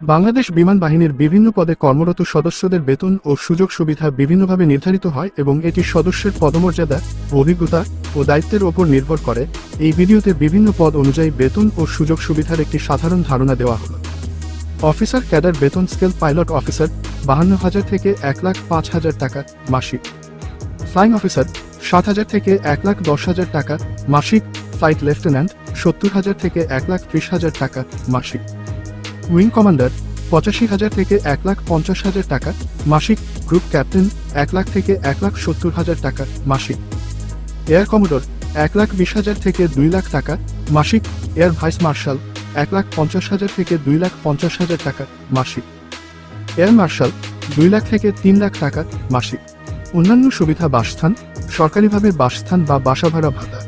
বাংলাদেশ বিমান বাহিনীর বিভিন্ন পদে কর্মরত সদস্যদের বেতন ও সুযোগ সুবিধা বিভিন্নভাবে নির্ধারিত হয় এবং এটি সদস্যের পদমর্যাদা, অভিজ্ঞতা ও দায়িত্বের ওপর নির্ভর করে। এই ভিডিওতে বিভিন্ন পদ অনুযায়ী বেতন ও সুযোগ সুবিধার একটি সাধারণ ধারণা দেওয়া হল। অফিসার ক্যাডার বেতন স্কেল পাইলট অফিসার, বাহান্ন হাজার থেকে এক লাখ পাঁচ হাজার টাকা মাসিক। ফ্লাইং অফিসার, সাত হাজার থেকে এক লাখ দশ হাজার টাকা মাসিক। ফ্লাইট লেফটেন্যান্ট, সত্তর হাজার থেকে এক লাখ ত্রিশ হাজার টাকা মাসিক। উইং কমান্ডার, পঁচাশি হাজার থেকে এক লাখ পঞ্চাশ হাজার টাকা, মাসিক, গ্রুপ ক্যাপ্টেন, এক লাখ থেকে এক লাখ সত্তর হাজার টাকা, মাসিক। এয়ার কমোডর, এক লাখ বিশ হাজার থেকে দুই লাখ টাকা, মাসিক, এয়ার ভাইস মার্শাল, এক লাখ পঞ্চাশ হাজার থেকে দুই লাখ পঞ্চাশ হাজার টাকা, মাসিক। এয়ার মার্শাল, দুই লাখ থেকে তিন লাখ টাকা, মাসিক। অন্যান্য সুবিধা বাসস্থান, সরকারিভাবে বাসস্থান বা বাসা ভাড়া ভাতা।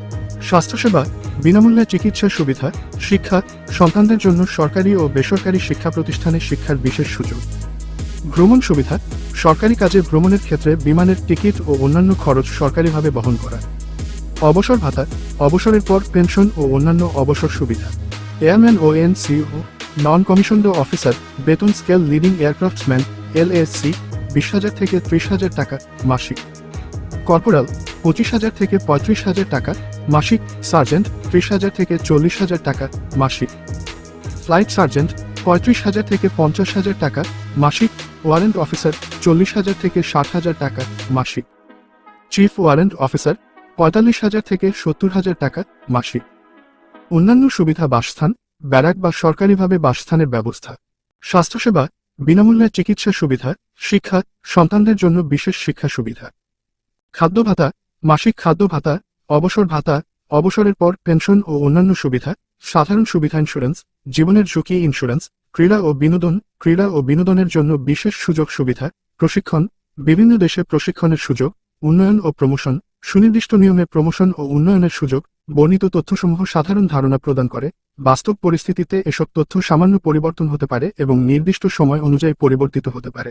স্বাস্থ্যসেবা বিনামূল্যে চিকিৎসা সুবিধা, শিক্ষা, সন্তানদের জন্য সরকারি ও বেসরকারি শিক্ষা প্রতিষ্ঠানে শিক্ষার বিশেষ সুযোগ। ভ্রমণ সুবিধা, সরকারি কাজে ভ্রমণের ক্ষেত্রে বিমানের টিকিট ও অন্যান্য খরচ সরকারিভাবে বহন করা। অবসর ভাতা, অবসরের পর পেনশন ও অন্যান্য অবসর সুবিধা। এয়ারম্যান ও এনসিও নন কমিশনড অফিসার, বেতন scale leading aircraftsman L LSC বিশ হাজার থেকে ত্রিশ হাজার টাকা মাসিক। কর্পোরাল পঁচিশ হাজার থেকে পঁয়ত্রিশ হাজার টাকা মাসিক, সার্জেন্ট ত্রিশ হাজার থেকে চল্লিশ হাজার টাকা মাসিক। ফ্লাইট সার্জেন্ট পঁয়ত্রিশ হাজার থেকে পঞ্চাশ হাজার টাকা মাসিক, ওয়ারেন্ট অফিসার চল্লিশ হাজার থেকে ষাট হাজার টাকা মাসিক। চিফ ওয়ারেন্ট অফিসার পঁয়তাল্লিশ হাজার থেকে সত্তর হাজার টাকা মাসিক। অন্যান্য সুবিধা বাসস্থান, ব্যারাক বা সরকারিভাবে বাসস্থানের ব্যবস্থা। স্বাস্থ্যসেবা, বিনামূল্যে চিকিৎসা সুবিধা, শিক্ষা, সন্তানদের জন্য বিশেষ শিক্ষা সুবিধা। খাদ্য ভাতা মাসিক খাদ্য ভাতা, অবসর ভাতা, অবসরের পর পেনশন ও অন্যান্য সুবিধা, সাধারণ সুবিধা ইন্স্যুরেন্স জীবনের ঝুঁকি ইন্স্যুরেন্স ক্রীড়া ও বিনোদন, ক্রীড়া ও বিনোদনের জন্য বিশেষ সুযোগ সুবিধা, প্রশিক্ষণ, বিভিন্ন দেশে প্রশিক্ষণের সুযোগ, উন্নয়ন ও প্রমোশন সুনির্দিষ্ট নিয়মে প্রমোশন ও উন্নয়নের সুযোগ, বর্ণিত তথ্যসমূহ সাধারণ ধারণা প্রদান করে, বাস্তব পরিস্থিতিতে এসব তথ্য সামান্য পরিবর্তন হতে পারে এবং নির্দিষ্ট সময় অনুযায়ী পরিবর্তিত হতে পারে।